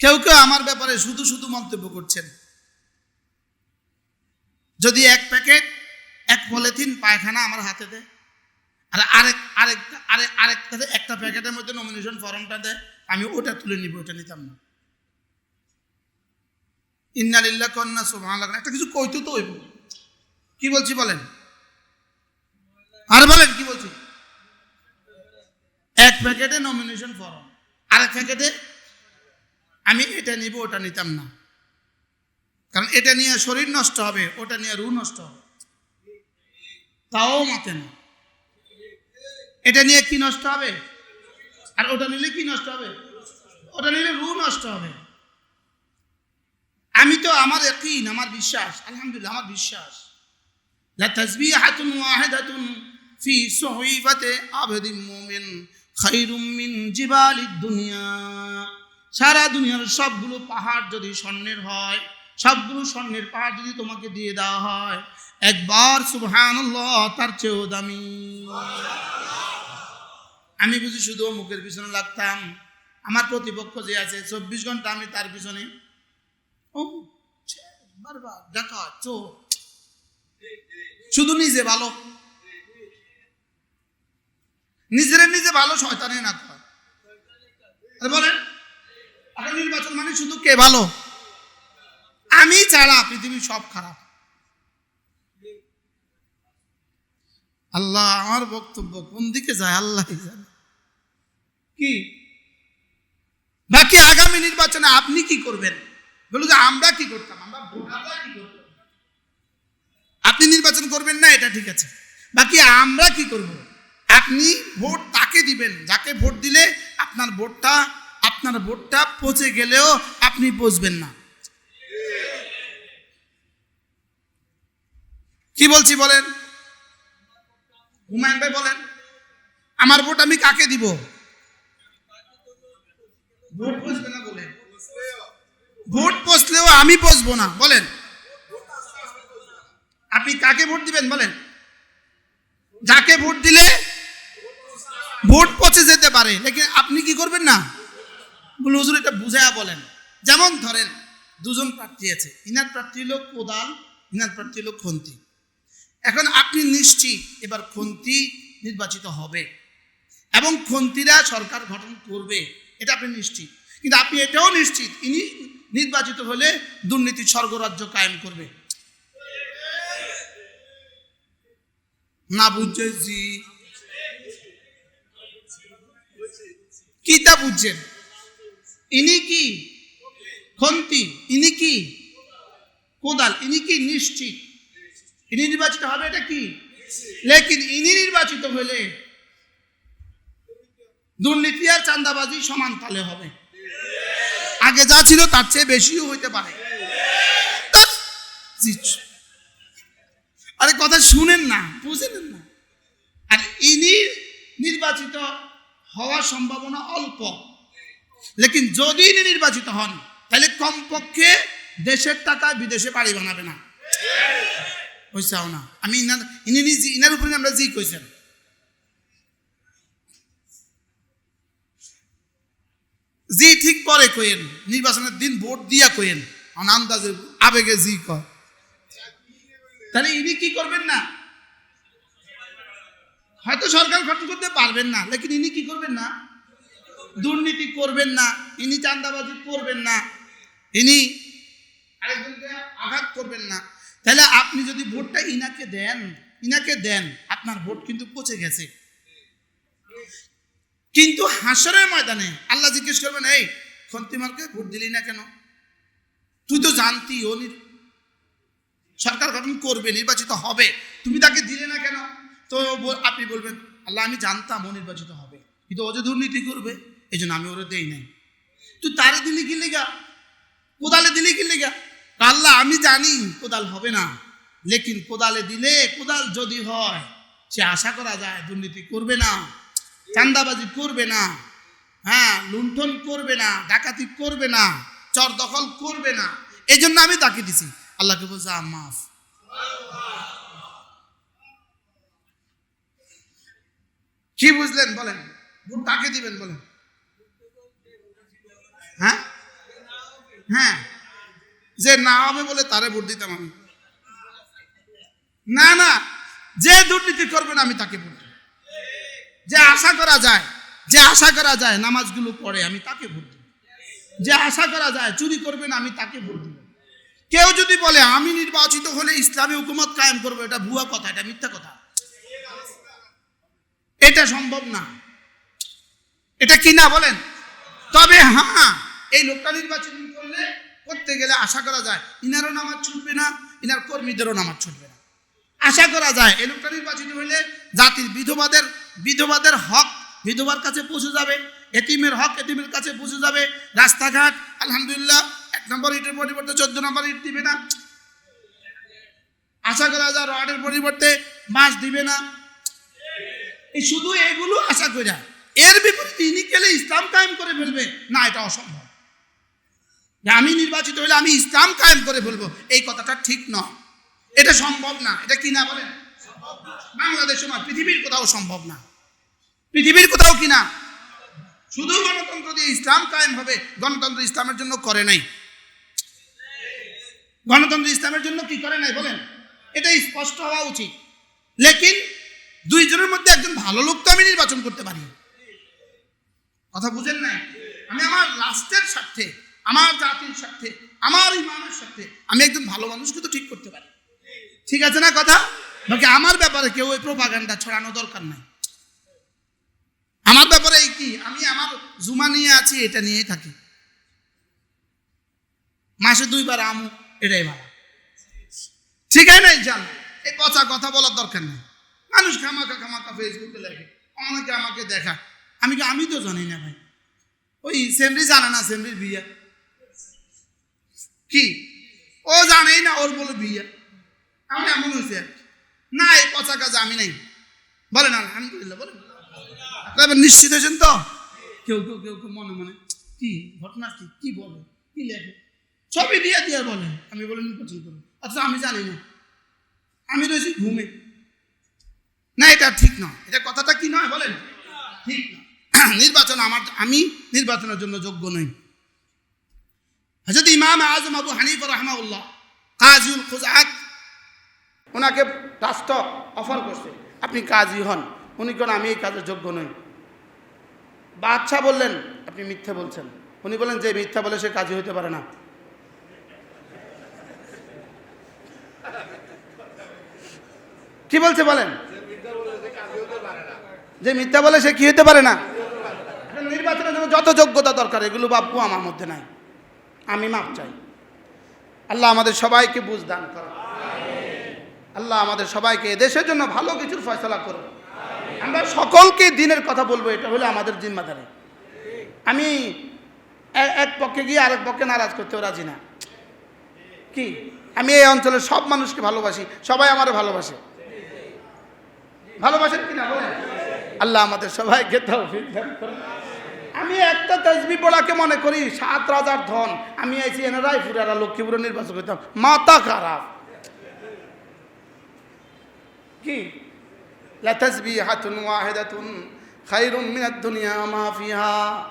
কেউ কেউ আমার ব্যাপারে শুধু শুধু মন্তব্য করছেন। যদি এক প্যাকেট, এক পলিথিন পায়খানা আমার হাতে দেয়, আর আরেক আরেকটা আরেক আরেকটা একটা প্যাকেটের মধ্যে নমিনেশন ফর্মটা দেয়, আমি ওটা তুলে নিব, ওটা নিতাম না। ইন্নালিল্লাহ কন্যা সোভান একটা কিছু কইতো তো হইব। কি বলছি বলেন? আর বলেন, কি বলছি? এক প্যাকেটে নমিনেশন ফর্ম আরেক প্যাকেটে আমি এটা নিব, ওটা নিতাম না। কারণ এটা নিয়ে শরীর নষ্ট হবে, ওটা নিয়ে রু নষ্ট হবে। তাও মাতে না। এটা নিয়ে কি নষ্ট হবে? আর ওটা নিলে কি নষ্ট হবে? ওটা নিলে রু নষ্ট হবে। আমি তো আমার একইন আমার বিশ্বাস, আলহামদুলিল্লাহ, আমার বিশ্বাস। লা তাসবিহাতুন ফি দুনিয়া। সারা দুনিয়ার সবগুলো পাহাড় যদি স্বর্ণের হয়, সবগুলো স্বর্ণের পাহাড় যদি তোমাকে দিয়ে দেওয়া হয়, একবার সুবহানাল্লাহ, তার চেয়েও দামি। আমি বুঝি শুধু মুখের পিছনে লাগতাম। আমার প্রতিপক্ষ যে আছে, চব্বিশ ঘণ্টা আমি তার পিছনে। ও বারবার শুধু নিজে ভালো। নিজের নিজে ভালো শয়তানে না বলেন এখন নির্বাচন মানে শুধু কে ভালো? আমি ছাড়া পৃথিবীর সব খারাপ। আল্লাহ আমার বক্তব্য কোন দিকে যায়? আল্লাহ কি? বাকি আগামী নির্বাচনে আপনি কি করবেন? বলুন যে আমরা কি করতাম? আমরা ভোটাররা কি করতাম? আপনি নির্বাচন করবেন না, এটা ঠিক আছে। বাকি আমরা কি করব? আপনি ভোট তাকে দিবেন? যাকে ভোট দিলে আপনার ভোটটা আপনার ভোটটা পচে গেলেও আপনি পচবেন না। কি বলছি বলেন? হুমায়ুন ভাই বলেন, আমার ভোট আমি কাকে দিব? ভোট পচবে না বলেন ভোট পচলেও আমি পচবো না। বলেন, আপনি কাকে ভোট দিবেন বলেন? যাকে ভোট দিলে ভোট পচে যেতে পারে, লেকিন আপনি কি করবেন না? হুজুর এটা বুঝায়া বলেন। যেমন ধরেন, দুজন প্রার্থী আছে। ইনার প্রার্থী হলো কোদাল, ইনার প্রার্থী হলো খন্তি। এখন আপনি নিশ্চিত এবার খন্তি নির্বাচিত হবে এবং খন্তিরা সরকার গঠন করবে, এটা আপনি নিশ্চিত। কিন্তু আপনি এটাও নিশ্চিত, ইনি নির্বাচিত হলে দুর্নীতি স্বর্গরাজ্য কায়েম করবে। না বুঝছে। জি কি তা বুঝছেন? ইনি কি? খন্তি। ইনি কি? কোদাল। ইনি কি? নিশ্চিত। ইনি নির্বাচিত হবে এটা কি? লেকিন ইনি নির্বাচিত হলে দুর্নীতি আর চান্দাবাজি সমান তালে হবে। আগে যা ছিল তার চেয়ে বেশিও হইতে পারে। আরে কথা শুনেন না, বুঝেন না। আর ইনি নির্বাচিত হওয়ার সম্ভাবনা অল্প। লেকিন যদি ইনি নির্বাচিত হন, তাহলে কমপক্ষে দেশের টাকা বিদেশে বাড়ি বানাবে না। হইসাও না। আমি ইনি নিজে- ইনার উপরে আমরা জি কইছেন জি ঠিক পরে কইেন নির্বাচনের দিন ভোট দিয়া কইেন আন্দাজে আবেগে জি কয়। তাহলে ইনি কি করবেন না? হয়তো সরকার গঠন করতে পারবেন না, লেকিন ইনি কি করবেন না? দুর্নীতি করবেন না, ইনি চান্দাবাজি করবেন না, ইনি আরেকজনকে আঘাত করবেন না। তাহলে আপনি যদি ভোটটা ইনাকে দেন ইনাকে দেন, আপনার ভোট কিন্তু পচে গেছে। কিন্তু হাসরের ময়দানে আল্লাহ জিজ্ঞেস করবেন, এই, খন্তিমারকে ভোট দিলি না কেন? তুই তো জানতি, ও সরকার গঠন করবে, নির্বাচিত হবে। তুমি তাকে দিলে না কেন? তো আপনি বলবেন, আল্লাহ, আমি জানতাম ও নির্বাচিত হবে। কিন্তু ও যে দুর্নীতি করবে এই জন্য আমি ওরা দেই নাই। তুই তারে দিলি কি লেগা? কোদালে দিলি কি লেগা? আল্লাহ আমি জানি কোদাল হবে না লেকিন কোদালে দিলে কোদাল যদি হয় সে আশা করা যায় দুর্নীতি করবে না চান্দাবাজি করবে না হ্যাঁ লুণ্ঠন করবে না ডাকাতি করবে না চর দখল করবে না এই জন্য আমি তাকে দিছি। আল্লাহকে বলছে "আ, মাফ। কি বুঝলেন বলেন? কাকে দিবেন বলেন? হ্যাঁ? হ্যাঁ। যে না হবে বলে তারে ভোট দিতাম আমি। না না। যে দুর্নীতি করবেন আমি তাকে ভোট যে আশা করা যায়, যে আশা করা যায় নামাজগুলো পড়ে আমি তাকে ভোট যে আশা করা যায় চুরি করবেন আমি তাকে ভোট দেব। কেউ যদি বলে আমি নির্বাচিত হলে ইসলামী হুকুমত কায়েম করব, এটা ভুয়া কথা, এটা মিথ্যা কথা। এটা সম্ভব না। এটা কি না বলেন? তবে হ্যাঁ এই লোকটা নির্বাচন করলে করতে গেলে আশা করা যায় ইনারও নামাজ ছুটবে না, ইনার কর্মীদেরও নামাজ ছুটবে না। আশা করা যায় এই লোকটা নির্বাচিত হইলে জাতির বিধবাদের বিধবাদের হক বিধবার কাছে পৌঁছে যাবে এটিমের হক এটিমের কাছে পৌঁছে যাবে, রাস্তাঘাট, আলহামদুলিল্লাহ, এক নম্বর ইটের পরিবর্তে চোদ্দ নম্বর ইট দিবে না। আশা করা যায় রডের পরিবর্তে বাঁশ দিবে না। এই শুধু এগুলো আশা করা এর বিপরীতে ইনি গেলে ইসলাম কায়েম করে ফেলবে। না, এটা অসম্ভব। যে আমি নির্বাচিত হলে আমি ইসলাম কায়েম করে ফেলব, এই কথাটা ঠিক নয়। এটা সম্ভব না। এটা কি না বলেন? বাংলাদেশে নয়, পৃথিবীর কোথাও সম্ভব না। পৃথিবীর কোথাও কি না? শুধু গণতন্ত্র দিয়ে ইসলাম কায়েম হবে, গণতন্ত্র ইসলামের জন্য করে নাই। গণতন্ত্র ইসলামের জন্য কি করে নাই বলেন? এটা স্পষ্ট হওয়া উচিত। লেকিন দুইজনের মধ্যে একজন ভালো লোক তো আমি নির্বাচন করতে পারি। কথা বুঝেন না আমি আমার লাস্টের স্বার্থে আমার জাতির স্বার্থে আমার ইমানের স্বার্থে আমি একজন ভালো মানুষকে তো ঠিক করতে পারি। ঠিক আছে না কথা? বাকি আমার ব্যাপারে কেউ ওই প্রোপাগান্ডা ছড়ানো দরকার নাই। আমার ব্যাপারে এই কি? আমি আমার জুমা নিয়ে আছি, এটা নিয়েই থাকি। মাসে দুইবার আমু, এটাই ভালো। ঠিক আছে না জান এই পচা কথা বলার দরকার নেই। মানুষ খামাকা খামাকা ফেসবুকে লেখে অনেকে আমাকে দেখা আমি আমি তো জানি না ভাই। ওই সেমরি জানে না সেমরির বিয়ে। কি? ও জানেই না, ওর বলে বিয়ে। আমি এমন হয়েছে না, এই পচা কাজ আমি নাই। বলেন, আলহামদুলিল্লাহ, বলেন। নিশ্চিত হয়েছেন তো? কেউ কেউ কেউ কেউ মনে মনে, কি ঘটনা কি? কি বলে? কি লেখে? ছবি দিয়ে দিয়ে বলে। আমি বলে নির্বাচন করব অথচ আমি জানি না। আমি রয়েছি ঘুমে। না, এটা ঠিক নয় এটা কথাটা কি নয়, বলেন? ঠিক নয় নির্বাচন আমার, আমি নির্বাচনের জন্য যোগ্য নই। হজরত ইমাম আজম আবু হানিফ রহমাউল্লাহ কাজুল খুজাত ওনাকে রাষ্ট্র অফার করছে। আপনি কাজী হন, উনি কেন আমি এই কাজের যোগ্য নই? বাদশাহ বললেন, আপনি মিথ্যা বলছেন। উনি বলেন যে মিথ্যা বলে সে কাজী হতে পারে না। কি বলছে বলেন? যে মিথ্যা বলে সে কি হতে পারে না? নির্বাচনের জন্য যত যোগ্যতা দরকার, এগুলো বাপু আমার মধ্যে নাই। আমি মাপ চাই। আল্লাহ আমাদের সবাইকে বুঝ দান করো। আল্লাহ আমাদের সবাইকে দেশের জন্য ভালো কিছুর ফয়সলা করো আমরা সকলকে দিনের কথা বলব, এটা হলো আমাদের জিম্মাদারি। আমি এক পক্ষে গিয়ে আরেক পক্ষে নারাজ করতেও রাজি না। কি? আমি এই অঞ্চলের সব মানুষকে ভালোবাসি, সবাই আমারে ভালোবাসে। ভালোবাসেন কিনা বলেন? আল্লাহ আমাদের সবাইকে তৌফিক করুন। আমি একটা তেজবি পড়াকে মনে করি, সাত রাজার ধন। আমি আইসি এনে রায়পুরারা লক্ষ্মীপুরে নির্বাচন করতাম। মাথা খারাপ। কি? লা তাসবিহাতুন ওয়াহিদাতুন খায়রুম মিনাদ দুনিয়া মা ফিহা।